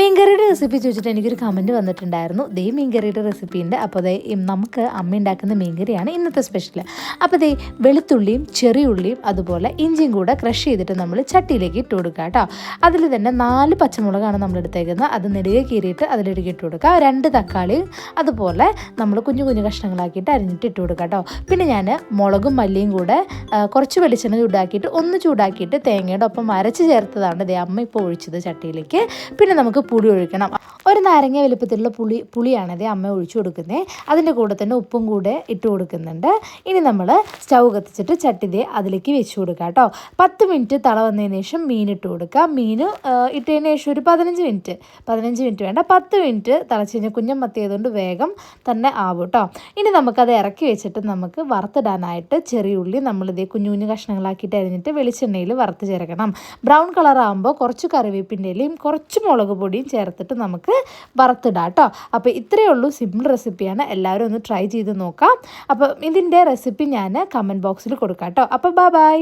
മീൻകറിയുടെ recipe ചോദിച്ചിട്ട് എനിക്കൊരു comment വന്നിട്ടുണ്ടായിരുന്നു. ദേ മീൻകറിയുടെ റെസിപ്പി ഉണ്ട് അപ്പോൾ ദേ നമുക്ക് അമ്മ ഉണ്ടാക്കുന്ന മീൻകറിയാണ് ഇന്നത്തെ സ്പെഷ്യൽ അപ്പോൾ ദേ വെളുത്തുള്ളിയും ചെറിയുള്ളിയും അതുപോലെ ഇഞ്ചിയും കൂടെ ക്രഷ് ചെയ്തിട്ട് നമ്മൾ ചട്ടിയിലേക്ക് ഇട്ട് കൊടുക്കുക കേട്ടോ. അതിൽ തന്നെ നാല് പച്ചമുളകാണ് നമ്മൾ എടുത്തേക്കുന്നത്. അത് നെടുകെ കീറിയിട്ട് അതിലേക്ക് ഇട്ട് കൊടുക്കുക. രണ്ട് തക്കാളി അതുപോലെ നമ്മൾ കുഞ്ഞു കുഞ്ഞു കഷ്ണങ്ങളാക്കിയിട്ട് അരിഞ്ഞിട്ട് ഇട്ട് കൊടുക്കുക കേട്ടോ. പിന്നെ ഞാൻ മുളകും മല്ലിയും കൂടെ കുറച്ച് വെളിച്ചെണ്ണ ചൂടാക്കിയിട്ട് ഒന്ന് ചൂടാക്കിയിട്ട് തേങ്ങയുടെ ഒപ്പം അരച്ച് ചേർത്തതാണ് ദേ അമ്മ ഇപ്പോൾ ഒഴിച്ചത് ചട്ടിയിലേക്ക്. പിന്നെ നമുക്ക് പുളി ഒഴിക്കണം. ഒരു നാരങ്ങ വലുപ്പത്തിലുള്ള പുളി പുളിയാണ് ദേ അമ്മ ഒഴിച്ചു കൊടുക്കുന്നത് അതിന്റെ കൂടെ തന്നെ ഉപ്പും കൂടെ ഇട്ട് കൊടുക്കുന്നുണ്ട്. ഇനി നമ്മൾ സ്റ്റൗ കത്തിച്ചിട്ട് ചട്ടി ദേ അതിലേക്ക് വെച്ച് കൊടുക്കുക കേട്ടോ. പത്ത് മിനിറ്റ് തള വന്നതിന് ശേഷം മീൻ ഇട്ട് കൊടുക്കുക മീൻ ഇട്ടതിന് ശേഷം ഒരു പതിനഞ്ച് മിനിറ്റ്. പതിനഞ്ച് മിനിറ്റ് വേണ്ട. പത്ത് മിനിറ്റ് തിളച്ച് കഴിഞ്ഞാൽ കുഞ്ഞം മത്തിയതുകൊണ്ട് വേഗം തന്നെ ആവും കേട്ടോ. ഇനി നമുക്കത് ഇറക്കി വെച്ചിട്ട് നമുക്ക് വറുത്തിടാനായിട്ട് ചെറിയ ഉള്ളി നമ്മളിതേ കുഞ്ഞു കുഞ്ഞു കഷ്ണങ്ങളാക്കിയിട്ട് അരിഞ്ഞിട്ട് വെളിച്ചെണ്ണയിൽ വറുത്ത് ചേർക്കണം. ബ്രൗൺ കളർ ആകുമ്പോൾ കുറച്ച് കറിവേപ്പിന്റെ ഇലയും കുറച്ച് മുളക് പൊടിയും ചേർത്തിട്ട് നമുക്ക് വറുത്തിടാം കേട്ടോ. അപ്പോൾ ഇത്രയേ ഉള്ളൂ സിമ്പിൾ റെസിപ്പിയാണ് എല്ലാവരും ഒന്ന് ട്രൈ ചെയ്ത് നോക്കാം. അപ്പം ഇതിന്റെ റെസിപ്പി ഞാൻ കമന്റ് ബോക്സിൽ കൊടുക്കാം കേട്ടോ. അപ്പോൾ ബൈ ബൈ